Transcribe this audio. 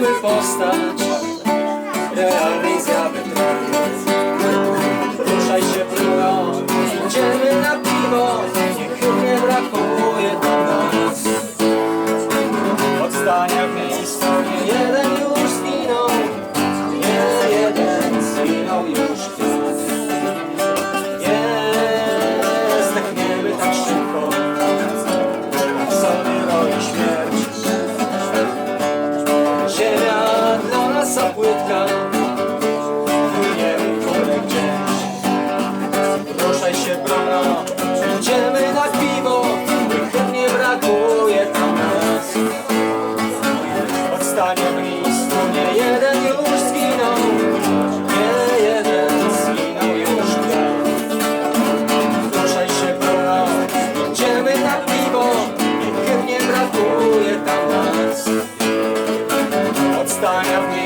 były postać salsa płytka. Płynie utwory gdzieś. Ruszaj się brano Idziemy na piwo. Tych nie brakuje tam nas. Odstanie blisko. Nie jeden już zginął. Nie jeden zginął już kto Ruszaj się brano Idziemy na piwo. Tych nie brakuje tam nas. Stania w.